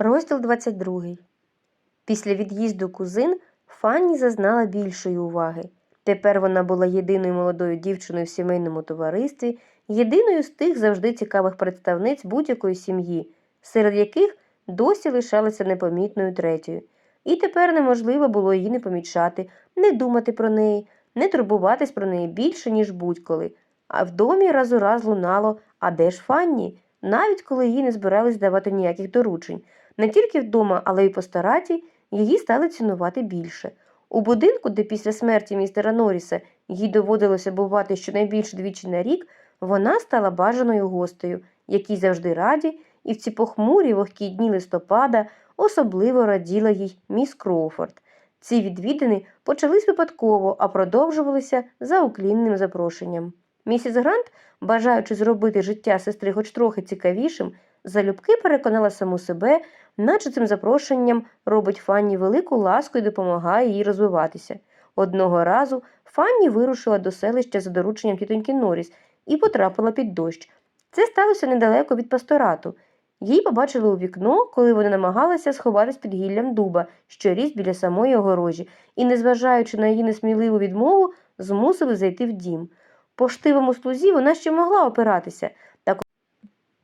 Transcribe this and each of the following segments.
Розділ 22. Після від'їзду кузин Фанні зазнала більшої уваги. Тепер вона була єдиною молодою дівчиною в сімейному товаристві, єдиною з тих завжди цікавих представниць будь-якої сім'ї, серед яких досі лишалася непомітною третьою. І тепер неможливо було її не помічати, не думати про неї, не турбуватись про неї більше, ніж будь-коли. А в домі раз у раз лунало А де ж Фанні? Навіть коли їй не збирались давати ніяких доручень. Не тільки вдома, але й по стараті її стали цінувати більше. У будинку, де після смерті містера Норріса їй доводилося бувати щонайбільше двічі на рік, вона стала бажаною гостею, якій завжди раді, і в ці похмурі вогкі дні листопада особливо раділа їй міс Кроуфорд. Ці відвідини почались випадково, а продовжувалися за уклінним запрошенням. Місіс Грант, бажаючи зробити життя сестри хоч трохи цікавішим, залюбки переконала саму себе, наче цим запрошенням робить Фанні велику ласку і допомагає їй розвиватися. Одного разу Фанні вирушила до селища за дорученням тітоньки Норріс і потрапила під дощ. Це сталося недалеко від пасторату. Її побачили у вікно, коли вона намагалася сховатись під гіллям дуба, що ріс біля самої огорожі, і, незважаючи на її несміливу відмову, змусили зайти в дім. Поштивому слузі вона ще могла опиратися,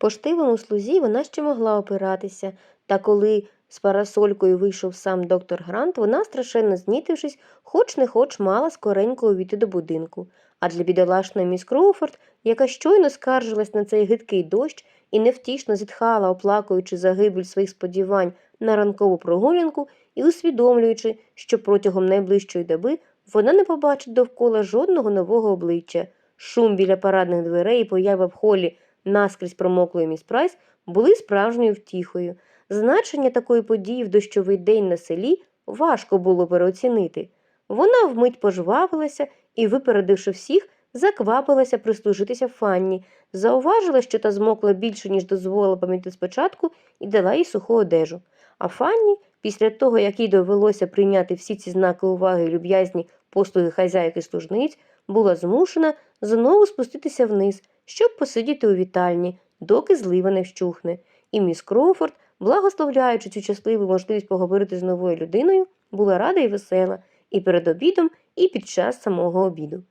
поштивому слузі вона ще могла опиратися, та коли з парасолькою вийшов сам доктор Грант, вона, страшенно знітившись, хоч не хоч мала скоренько увійти до будинку. А для бідолашної міс Кроуфорд, яка щойно скаржилась на цей гидкий дощ і невтішно зітхала, оплакуючи загибель своїх сподівань на ранкову прогулянку і усвідомлюючи, що протягом найближчої доби вона не побачить довкола жодного нового обличчя. Шум біля парадних дверей і поява в холі наскрізь промоклої міс Прайс були справжньою втіхою. Значення такої події в дощовий день на селі важко було переоцінити. Вона вмить пожвавилася і, випередивши всіх, заквапилася прислужитися Фанні, зауважила, що та змокла більше, ніж дозволила пам'ятати спочатку, і дала їй суху одежу. А Фанні, після того, як їй довелося прийняти всі ці знаки уваги і люб'язні послуги хазяйки служниць, була змушена знову спуститися вниз, щоб посидіти у вітальні, доки злива не вщухне. І міс Кроуфорд, благословляючи цю щасливу можливість поговорити з новою людиною, була рада і весела і перед обідом, і під час самого обіду.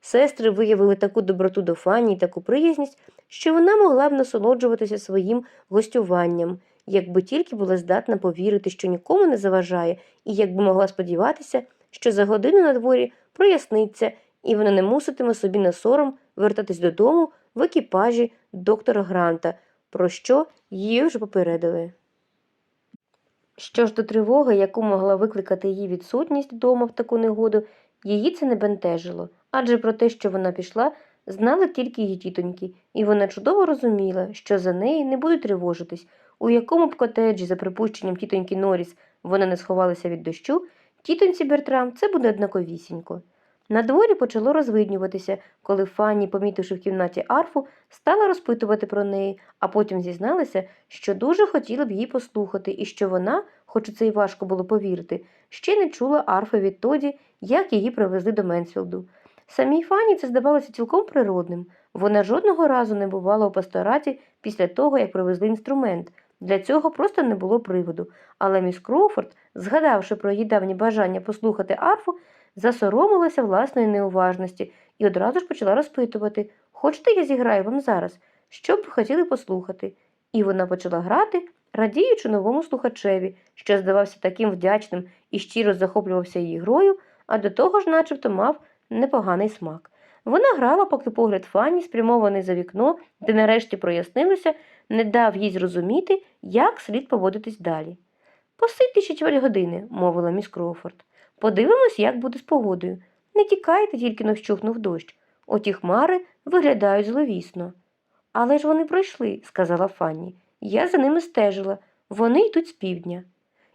Сестри виявили таку доброту до Фанні і таку приязність, що вона могла б насолоджуватися своїм гостюванням, якби тільки була здатна повірити, що нікому не заважає, і якби могла сподіватися, що за годину на дворі проясниться, і вона не муситиме собі на сором вертатись додому в екіпажі доктора Гранта, про що її вже попередили. Що ж до тривоги, яку могла викликати її відсутність вдома в таку негоду, її це не бентежило, адже про те, що вона пішла, знали тільки її тітоньки, і вона чудово розуміла, що за неї не будуть тривожитись, у якому б котеджі, за припущенням тітоньки Норріс, вона не сховалася від дощу, тітоньці Бертрам це буде однаковісінько. На дворі почало розвиднюватися, коли Фанні, помітивши в кімнаті арфу, стала розпитувати про неї, а потім зізналася, що дуже хотіла б її послухати, і що вона, хоч це й важко було повірити, ще не чула арфи відтоді, як її привезли до Менсфілду. Самій Фанні це здавалося цілком природним. Вона жодного разу не бувала у пастораті після того, як привезли інструмент. Для цього просто не було приводу. Але міс Кроуфорд, згадавши про її давні бажання послухати арфу, засоромилася власної неуважності і одразу ж почала розпитувати Хочете, я зіграю вам зараз? Що б ви хотіли послухати? І вона почала грати, радіючи новому слухачеві, що здавався таким вдячним і щиро захоплювався її грою, а до того ж, начебто, мав непоганий смак. Вона грала, поки погляд Фанні, спрямований за вікно, де нарешті прояснилося, не дав їй зрозуміти, як слід поводитись далі. Посидьте ще чверть години, мовила міс Кроуфорд. Подивимось, як буде з погодою. Не тікайте, тільки но вщухнув дощ. Оті хмари виглядають зловісно. Але ж вони пройшли, сказала Фанні. Я за ними стежила. Вони йдуть з півдня.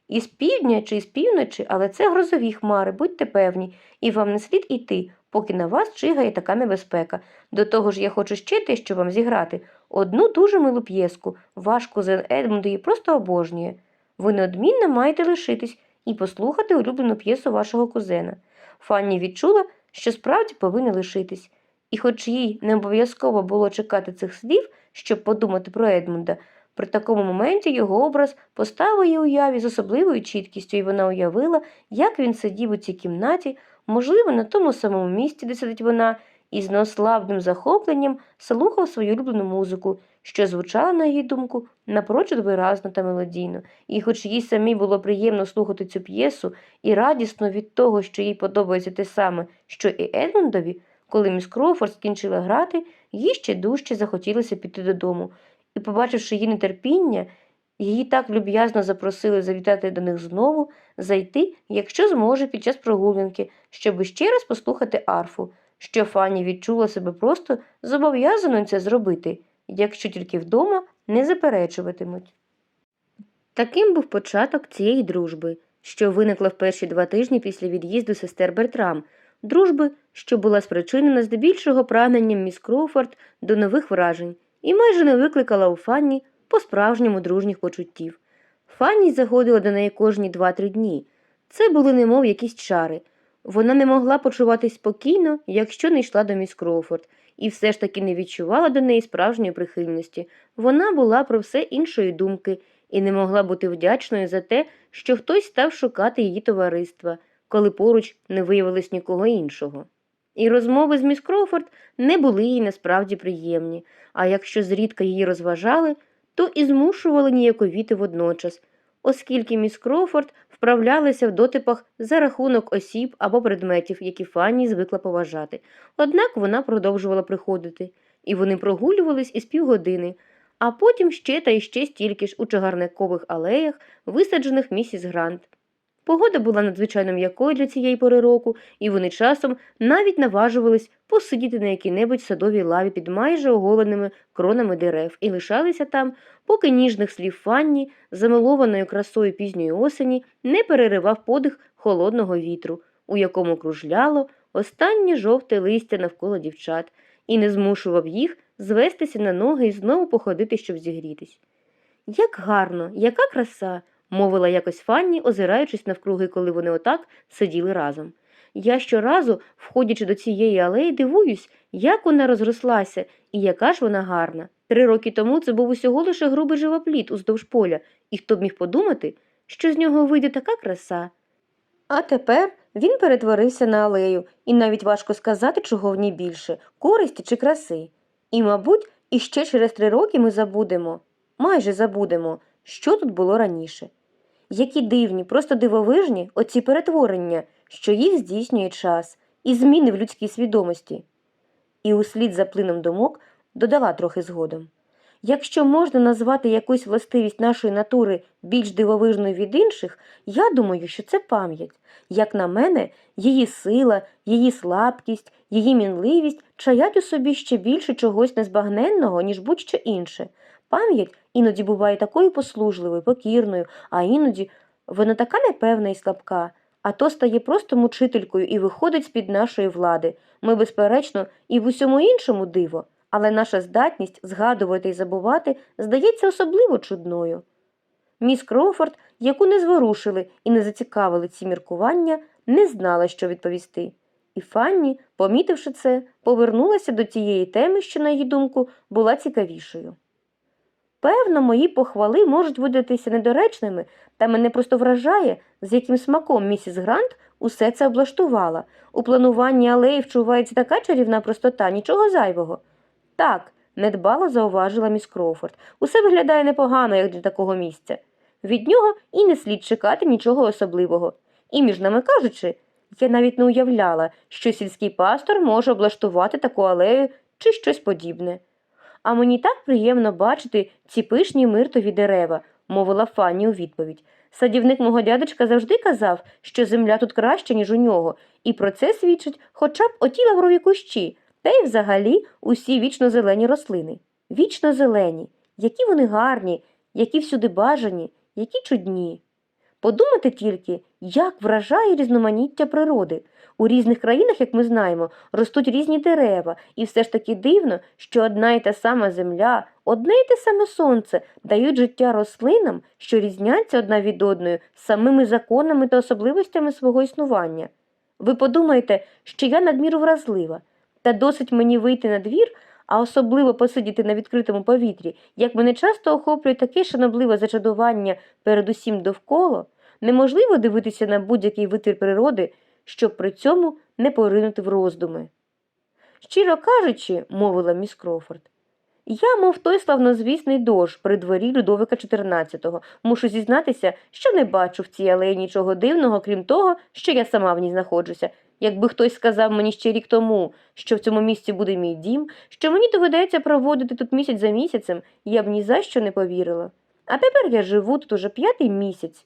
Із півдня чи з півночі, але це грозові хмари, будьте певні, і вам не слід іти, поки на вас чигає така небезпека. До того ж я хочу ще те, що вам зіграти. Одну дуже милу п'єску, ваш кузен Едмунд її просто обожнює. Ви неодмінно маєте лишитись і послухати улюблену п'єсу вашого кузена. Фанні відчула, що справді повинна лишитись. І хоч їй не обов'язково було чекати цих слів, щоб подумати про Едмунда, При такому моменті його образ постав у її уяві з особливою чіткістю, і вона уявила, як він сидів у цій кімнаті, можливо, на тому самому місці, де сидить вона, і з неослабним захопленням слухав свою улюблену музику, що звучала, на її думку, напрочуд виразно та мелодійно. І хоч їй самій було приємно слухати цю п'єсу і радісно від того, що їй подобається те саме, що і Едмундові, коли міс Кроуфорд скінчила грати, їй ще дужче захотілося піти додому. І, побачивши її нетерпіння, її так люб'язно запросили завітати до них знову, зайти, якщо зможе, під час прогулянки, щоби ще раз послухати арфу, що Фанні відчула себе просто зобов'язаною це зробити, якщо тільки вдома не заперечуватимуть. Таким був початок цієї дружби, що виникла в перші два тижні після від'їзду сестер Бертрам, дружби, що була спричинена здебільшого прагненням міс Кроуфорд до нових вражень і майже не викликала у Фанні по-справжньому дружніх почуттів. Фанні заходила до неї кожні два-три дні. Це були немов якісь чари. Вона не могла почуватись спокійно, якщо не йшла до міс Кроуфорд, і все ж таки не відчувала до неї справжньої прихильності. Вона була про все іншої думки і не могла бути вдячною за те, що хтось став шукати її товариства, коли поруч не виявилось нікого іншого. І розмови з міс Кроуфорд не були їй насправді приємні, а якщо зрідка її розважали, то і змушували ніяковіти водночас, оскільки міс Кроуфорд вправлялися в дотипах за рахунок осіб або предметів, які Фанні звикла поважати. Однак вона продовжувала приходити, і вони прогулювались із півгодини, а потім ще та іще стільки ж у чагарникових алеях, висаджених місіс Грант. Погода була надзвичайно м'якою для цієї пори року, і вони часом навіть наважувались посидіти на якій-небудь садовій лаві під майже оголеними кронами дерев і лишалися там, поки ніжних слів Фанні, замилованою красою пізньої осені, не переривав подих холодного вітру, у якому кружляло останнє жовте листя навколо дівчат, і не змушував їх звестися на ноги і знову походити, щоб зігрітись. Як гарно, яка краса! Мовила якось Фанні, озираючись навкруги, коли вони отак сиділи разом. Я щоразу, входячи до цієї алеї, дивуюсь, як вона розрослася і яка ж вона гарна. Три роки тому це був усього лише грубий живопліт уздовж поля, і хто б міг подумати, що з нього вийде така краса. А тепер він перетворився на алею, і навіть важко сказати, чого в ній більше користі чи краси. І, мабуть, іще через три роки ми забудемо, майже забудемо, що тут було раніше. Які дивні, просто дивовижні оці перетворення, що їх здійснює час, і зміни в людській свідомості. І услід за плином думок додала трохи згодом. Якщо можна назвати якусь властивість нашої натури більш дивовижною від інших, я думаю, що це пам'ять. Як на мене, її сила, її слабкість, її мінливість чаять у собі ще більше чогось незбагненного, ніж будь-що інше. Пам'ять іноді буває такою послужливою, покірною, а іноді вона така непевна і слабка, а то стає просто мучителькою і виходить з-під нашої влади. Ми, безперечно, і в усьому іншому диво, але наша здатність згадувати і забувати здається особливо чудною. Міс Кроуфорд, яку не зворушили і не зацікавили ці міркування, не знала, що відповісти. І Фанні, помітивши це, повернулася до тієї теми, що, на її думку, була цікавішою. Певно, мої похвали можуть видатися недоречними, та мене просто вражає, з яким смаком місіс Грант усе це облаштувала. У плануванні алеї вчувається така чарівна простота, нічого зайвого. Так, недбало зауважила міс Кроуфорд. Усе виглядає непогано, як для такого місця. Від нього і не слід чекати нічого особливого. І, між нами кажучи, я навіть не уявляла, що сільський пастор може облаштувати таку алею чи щось подібне. А мені так приємно бачити ці пишні миртові дерева, мовила Фанні у відповідь. Садівник мого дядечка завжди казав, що земля тут краща, ніж у нього, і про це свідчить хоча б оті лаврові кущі, та й взагалі усі вічно зелені рослини. Вічно зелені, які вони гарні, які всюди бажані, які чудні. Подумати тільки, як вражає різноманіття природи. У різних країнах, як ми знаємо, ростуть різні дерева, і все ж таки дивно, що одна й та сама земля, одне й те саме сонце дають життя рослинам, що різняться одна від одної самими законами та особливостями свого існування. Ви подумаєте, що я надміру вразлива, та досить мені вийти на двір, а особливо посидіти на відкритому повітрі, як мене часто охоплює таке шанобливе зачадування перед усім довкола, неможливо дивитися на будь-який витвір природи, щоб при цьому не поринути в роздуми. Щиро кажучи, мовила міс Крофорд, я, мов той славнозвісний дощ при дворі Людовика XIV, мушу зізнатися, що не бачу в цій алеї нічого дивного, крім того, що я сама в ній знаходжуся. Якби хтось сказав мені ще рік тому, що в цьому місці буде мій дім, що мені доведеться проводити тут місяць за місяцем, я б ні за що не повірила. А тепер я живу тут уже п'ятий місяць,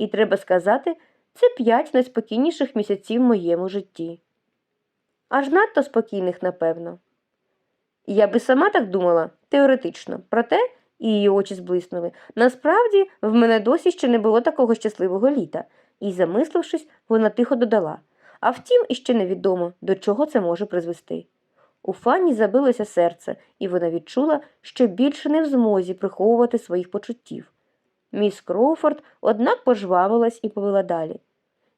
і треба сказати, це п'ять найспокійніших місяців в моєму житті. Аж надто спокійних, напевно. Я би сама так думала, теоретично, проте і її очі зблиснули. Насправді, в мене досі ще не було такого щасливого літа, і, замислившись, вона тихо додала. А втім, іще невідомо, до чого це може призвести. У Фанні забилося серце, і вона відчула, що більше не в змозі приховувати своїх почуттів. Міс Кроуфорд, однак, пожвавилась і повела далі.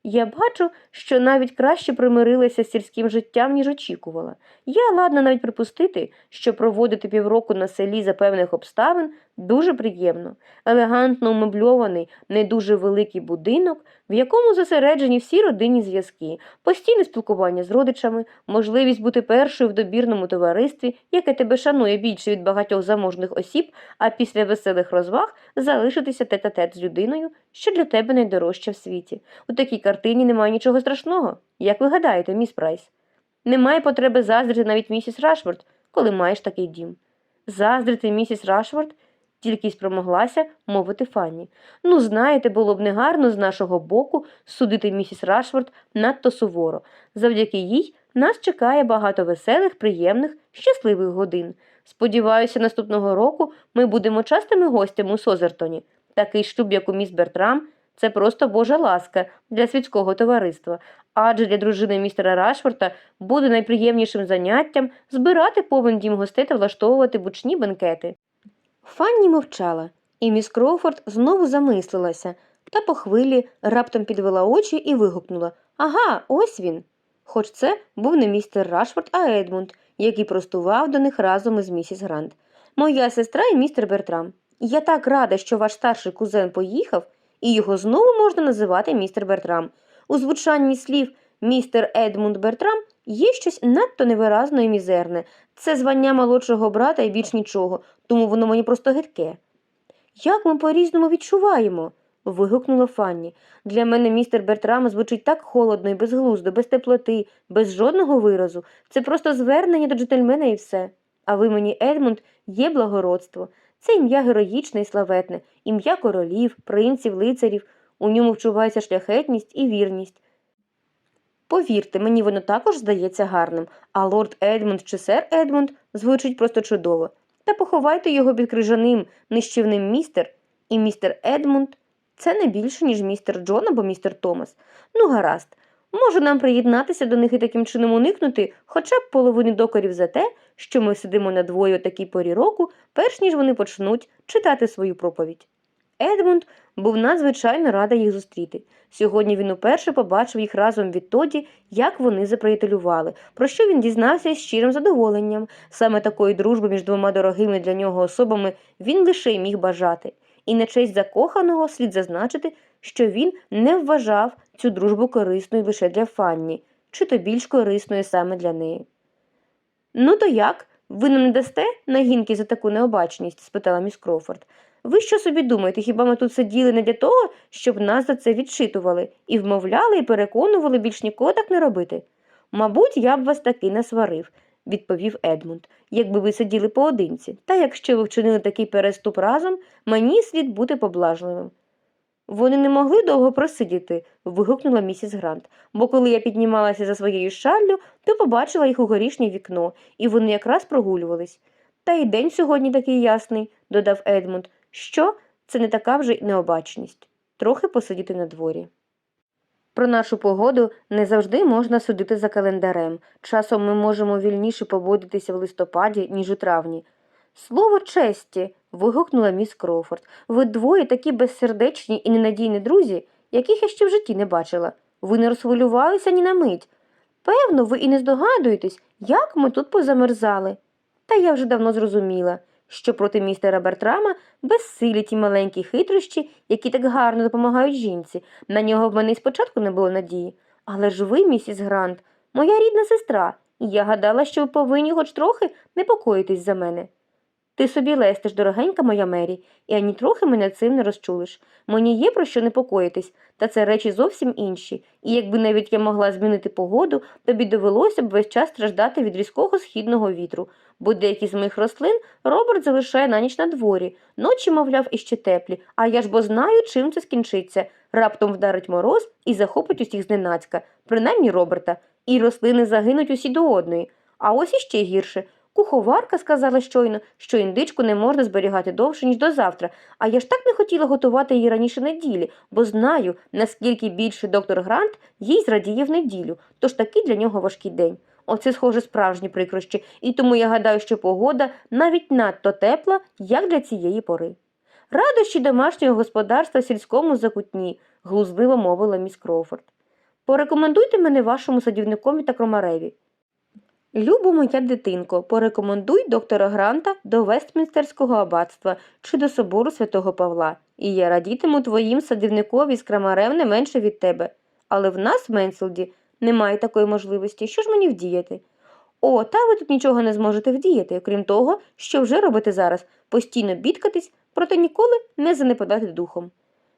Я бачу, що навіть краще примирилася з сільським життям, ніж очікувала. Я ладна навіть припустити, що проводити півроку на селі за певних обставин дуже приємно. Елегантно умебльований, не дуже великий будинок, в якому зосереджені всі родинні зв'язки, постійне спілкування з родичами, можливість бути першою в добірному товаристві, яке тебе шанує більше від багатьох заможних осіб, а після веселих розваг залишитися тет-а-тет з людиною, що для тебе найдорожча в світі. У такій картині немає нічого страшного. Як ви гадаєте, міс Прайс? Немає потреби заздрити навіть місіс Рашфорд, коли маєш такий дім. Заздрити місіс Рашфорд тільки й спромоглася мовити Фанні. Ну, знаєте, було б негарно з нашого боку судити місіс Рашфорд надто суворо. Завдяки їй нас чекає багато веселих, приємних, щасливих годин. Сподіваюся, наступного року ми будемо частими гостями у Созертоні. Такий шлюб, як у міс Бертрам, це просто божа ласка для світського товариства, адже для дружини містера Рашфорта буде найприємнішим заняттям збирати повен дім гостей та влаштовувати бучні бенкети. Фанні мовчала, і міс Кроуфорд знову замислилася, та по хвилі раптом підвела очі і вигукнула Ага, ось він. Хоч це був не містер Рашфорд, а Едмунд, який простував до них разом із місіс Грант. Моя сестра і містер Бертрам. Я так рада, що ваш старший кузен поїхав, і його знову можна називати містер Бертрам. У звучанні слів містер Едмунд Бертрам є щось надто невиразне і мізерне. Це звання молодшого брата і більш нічого, тому воно мені просто гидке. Як ми по-різному відчуваємо? вигукнула Фанні. Для мене містер Бертрам звучить так холодно і безглуздо, без теплоти, без жодного виразу. Це просто звернення до джентльмена і все. А ви мені, Едмунд, є благородство. Це ім'я героїчне і славетне, ім'я королів, принців, лицарів. У ньому вчувається шляхетність і вірність. Повірте, мені воно також здається гарним, а лорд Едмунд чи сер Едмунд звучить просто чудово. Та поховайте його під крижаним, нищівним містер, і містер Едмунд це не більше, ніж містер Джон або містер Томас. Ну, гаразд, можу нам приєднатися до них і таким чином уникнути хоча б половини докорів за те, що ми сидимо на двоє о такій порі року, перш ніж вони почнуть читати свою проповідь. Едмунд був надзвичайно радий їх зустріти. Сьогодні він уперше побачив їх разом відтоді, як вони заприятелювали, про що він дізнався з щирим задоволенням. Саме такої дружби між двома дорогими для нього особами він лише й міг бажати. І на честь закоханого слід зазначити, що він не вважав цю дружбу корисною лише для Фанні, чи то більш корисною саме для неї. Ну то як? Ви нам не дасте нагінки за таку необачність? спитала міс Крофорд. Ви що собі думаєте, хіба ми тут сиділи не для того, щоб нас за це відчитували, і вмовляли, і переконували більш ніколи так не робити? Мабуть, я б вас таки не сварив, відповів Едмунд, якби ви сиділи поодинці. Та якщо ви вчинили такий переступ разом, мені слід бути поблажливим. Вони не могли довго просидіти, вигукнула місіс Грант, бо коли я піднімалася за своєю шаллю, то побачила їх у горішнє вікно, і вони якраз прогулювались. Та й день сьогодні такий ясний, додав Едмунд, що це не така вже й необачність трохи посидіти на дворі. Про нашу погоду не завжди можна судити за календарем. Часом ми можемо вільніше поводитися в листопаді, ніж у травні. Слово честі. вигукнула міс Кроуфорд. Ви двоє такі безсердечні і ненадійні друзі, яких я ще в житті не бачила. Ви не розхвилювалися ні на мить. Певно, ви і не здогадуєтесь, як ми тут позамерзали. Та я вже давно зрозуміла, що проти містера Бертрама безсилі ті маленькі хитрощі, які так гарно допомагають жінці. На нього в мене й спочатку не було надії. Але ж ви, місіс Грант, моя рідна сестра, і я гадала, що ви повинні хоч трохи непокоїтись за мене. Ти собі лестиш, дорогенька моя Мері, і ані трохи мене цим не розчулиш. Мені є про що непокоїтись, та це речі зовсім інші, і якби навіть я могла змінити погоду, тобі довелося б весь час страждати від різкого східного вітру, бо деякі з моїх рослин Роберт залишає на ніч на дворі, ночі, мовляв, іще теплі, а я ж бо знаю, чим це скінчиться. Раптом вдарить мороз і захопить усіх зненацька, принаймні Роберта, і рослини загинуть усі до одної. А ось іще гірше. Куховарка сказала щойно, що індичку не можна зберігати довше, ніж до завтра, а я ж так не хотіла готувати її раніше неділі, бо знаю, наскільки більше доктор Грант їй зрадіє в неділю, тож такий для нього важкий день. Оце, схоже, справжні прикрощі, і тому я гадаю, що погода навіть надто тепла, як для цієї пори. Радощі домашнього господарства сільському закутні, глузливо мовила міс Кроуфорд. Порекомендуйте мене вашому садівникові та кромареві. Любо моя дитинко, порекомендуй доктора Гранта до Вестмінстерського аббатства чи до собору святого Павла, і я радітиму твоїм садівникові з крамарем не менше від тебе. Але в нас, Менселді, немає такої можливості. Що ж мені вдіяти? О, та ви тут нічого не зможете вдіяти, окрім того, що вже робите зараз постійно бідкатись, проте ніколи не занепадати духом.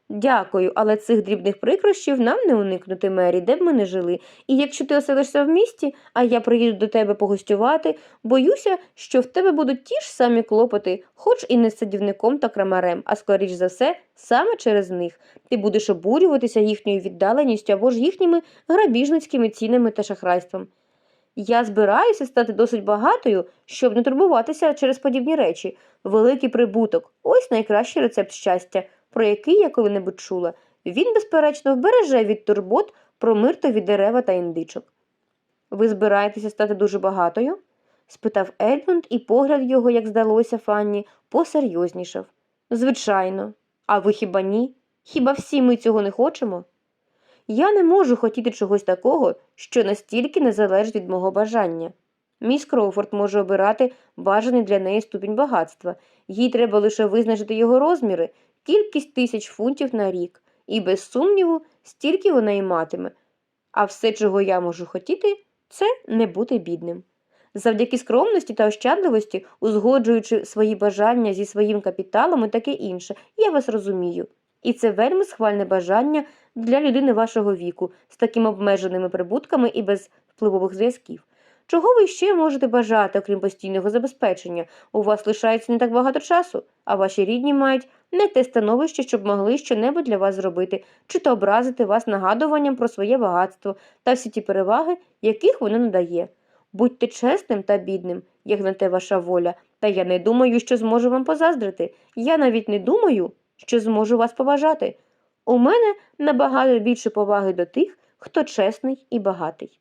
Дякую, але цих дрібних прикрощів нам не уникнути, Мері, де б ми не жили. І якщо ти оселишся в місті, а я приїду до тебе погостювати, боюся, що в тебе будуть ті ж самі клопоти, хоч і не з садівником та крамарем, а скоріш за все, саме через них. Ти будеш обурюватися їхньою віддаленістю або ж їхніми грабіжницькими цінами та шахрайством. Я збираюся стати досить багатою, щоб не турбуватися через подібні речі. Великий прибуток ось найкращий рецепт щастя, про який я коли-небудь чула. Він, безперечно, вбереже від турбот про миртові дерева та індичок. Ви збираєтеся стати дуже багатою? спитав Едмунд, і погляд його, як здалося Фанні, посерйознішав. Звичайно. А ви хіба ні? Хіба всі ми цього не хочемо? Я не можу хотіти чогось такого, що настільки не залежить від мого бажання. Міс Кроуфорд може обирати бажаний для неї ступінь багатства, їй треба лише визначити його розміри, кількість тисяч фунтів на рік, і, без сумніву, стільки вона й матиме. А все, чого я можу хотіти, це не бути бідним. Завдяки скромності та ощадливості, узгоджуючи свої бажання зі своїм капіталом і таке інше, я вас розумію. І це вельми схвальне бажання для людини вашого віку з такими обмеженими прибутками і без впливових зв'язків. Чого ви ще можете бажати, окрім постійного забезпечення? У вас лишається не так багато часу, а ваші рідні мають не те становище, щоб могли щонебудь для вас зробити, чи то образити вас нагадуванням про своє багатство та всі ті переваги, яких воно надає. Будьте чесним та бідним, як на те ваша воля, та я не думаю, що зможу вам позаздрити. Я навіть не думаю, що зможу вас поважати. У мене набагато більше поваги до тих, хто чесний і багатий.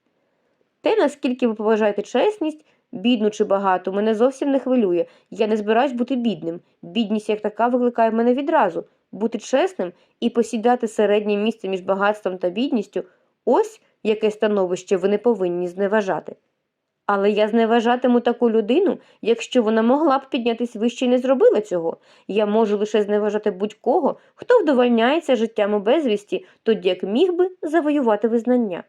Те, наскільки ви поважаєте чесність, бідну чи багату, мене зовсім не хвилює. Я не збираюсь бути бідним. Бідність як така викликає мене відразу. Бути чесним і посідати середнє місце між багатством та бідністю ось яке становище ви не повинні зневажати. Але я зневажатиму таку людину, якщо вона могла б піднятись вище і не зробила цього. Я можу лише зневажати будь-кого, хто вдовольняється життям у безвісті, тоді як міг би завоювати визнання.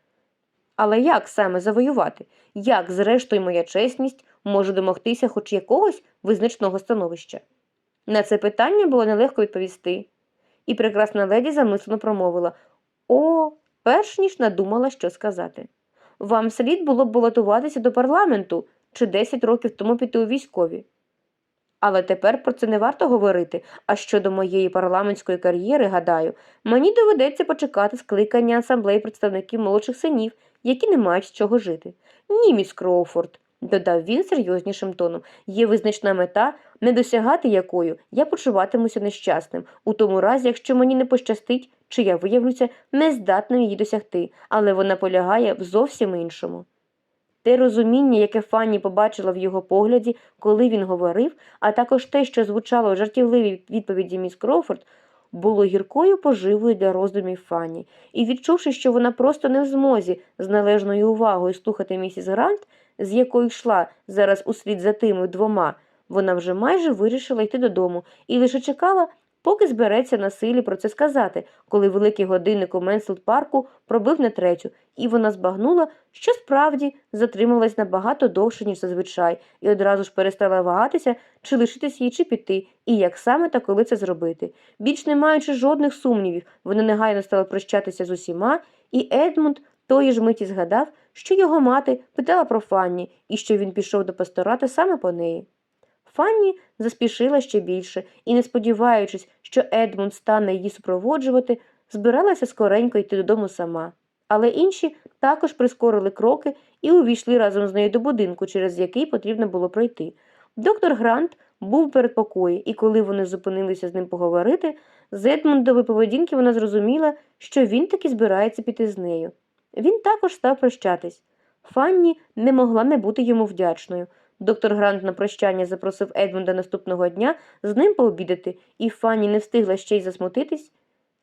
Але як саме завоювати? Як, зрештою, моя чесність може домогтися хоч якогось визначного становища? На це питання було нелегко відповісти, і прекрасна леді замислено промовила О, перш ніж надумала, що сказати. Вам слід було б балотуватися до парламенту чи 10 років тому піти у військові. Але тепер про це не варто говорити, а щодо моєї парламентської кар'єри, гадаю, мені доведеться почекати скликання асамблеї представників молодших синів, які не мають з чого жити. Ні, міс Кроуфорд, додав він серйознішим тоном, є визначна мета, не досягати якою я почуватимуся нещасним, у тому разі, якщо мені не пощастить, чи я виявлюся нездатним її досягти, але вона полягає в зовсім іншому. Те розуміння, яке Фанні побачила в його погляді, коли він говорив, а також те, що звучало в жартівливій відповіді міс Кроуфорд, було гіркою поживою для роздумів Фанні, і, відчувши, що вона просто не в змозі з належною увагою слухати місіс Грант, з якою йшла зараз услід за тими двома, вона вже майже вирішила йти додому і лише чекала, поки збереться на силі про це сказати, коли великий годинник у Менсфілд парку пробив на третю, і вона збагнула, що справді затрималась набагато довше, ніж зазвичай, і одразу ж перестала вагатися, чи лишитись їй, чи піти, і як саме та коли це зробити. Більш не маючи жодних сумнівів, вона негайно стала прощатися з усіма, і Едмунд тої ж миті згадав, що його мати питала про Фанні і що він пішов до пастората саме по неї. Фанні заспішила ще більше і, не сподіваючись, що Едмунд стане її супроводжувати, збиралася скоренько йти додому сама. Але інші також прискорили кроки і увійшли разом з нею до будинку, через який потрібно було пройти. Доктор Грант був перед покої, і коли вони зупинилися з ним поговорити, з Едмундової поведінки вона зрозуміла, що він таки збирається піти з нею. Він також став прощатись. Фанні не могла не бути йому вдячною. Доктор Грант на прощання запросив Едмунда наступного дня з ним пообідати, і Фанні не встигла ще й засмутитись,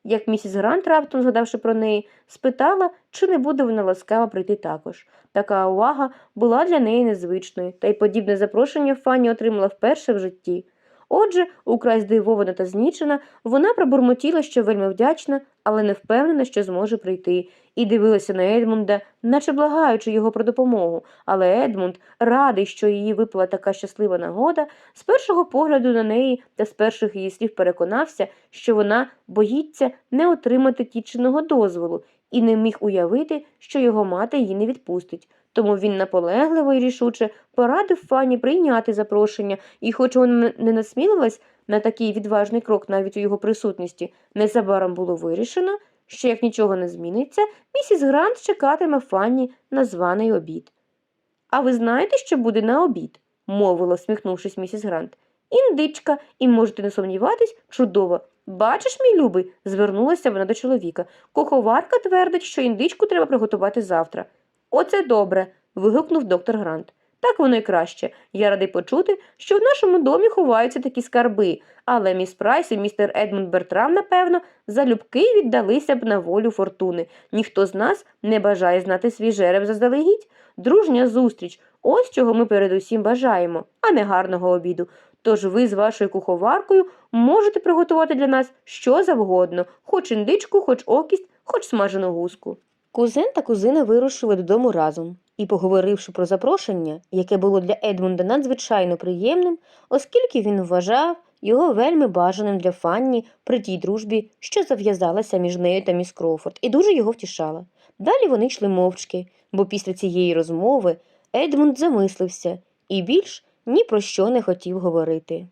як місіс Грант, раптом згадавши про неї, спитала, чи не буде вона ласкава прийти також. Така увага була для неї незвичною, та й подібне запрошення Фанні отримала вперше в житті. Отже, украй здивована та знічена, вона пробурмотіла, що вельми вдячна, але не впевнена, що зможе прийти, і дивилася на Едмунда, наче благаючи його про допомогу. Але Едмунд, радий, що її випала така щаслива нагода, з першого погляду на неї та з перших її слів переконався, що вона боїться не отримати тіченого дозволу і не міг уявити, що його мати її не відпустить. Тому він наполегливо і рішуче порадив Фанні прийняти запрошення, і, хоч вона не насмілилась на такий відважний крок навіть у його присутності, незабаром було вирішено, що як нічого не зміниться, місіс Грант чекатиме Фанні на званий обід. А ви знаєте, що буде на обід? мовила, сміхнувшись місіс Грант. Індичка, і можете не сумніватись, чудово. Бачиш, мій любий, звернулася вона до чоловіка. Куховарка твердить, що індичку треба приготувати завтра. Оце добре. вигукнув доктор Грант. Так воно й краще. Я радий почути, що в нашому домі ховаються такі скарби, але міс Прайс і містер Едмунд Бертрам, напевно, залюбки віддалися б на волю фортуни. Ніхто з нас не бажає знати свій жереб заздалегідь. Дружня зустріч ось чого ми передусім бажаємо, а не гарного обіду. Тож ви з вашою куховаркою можете приготувати для нас що завгодно, хоч індичку, хоч окість, хоч смажену гуску. Кузен та кузина вирушили додому разом і, поговоривши про запрошення, яке було для Едмунда надзвичайно приємним, оскільки він вважав його вельми бажаним для Фанні при тій дружбі, що зав'язалася між нею та міс Кроуфорд, і дуже його втішала. Далі вони йшли мовчки, бо після цієї розмови Едмунд замислився і більш ні про що не хотів говорити.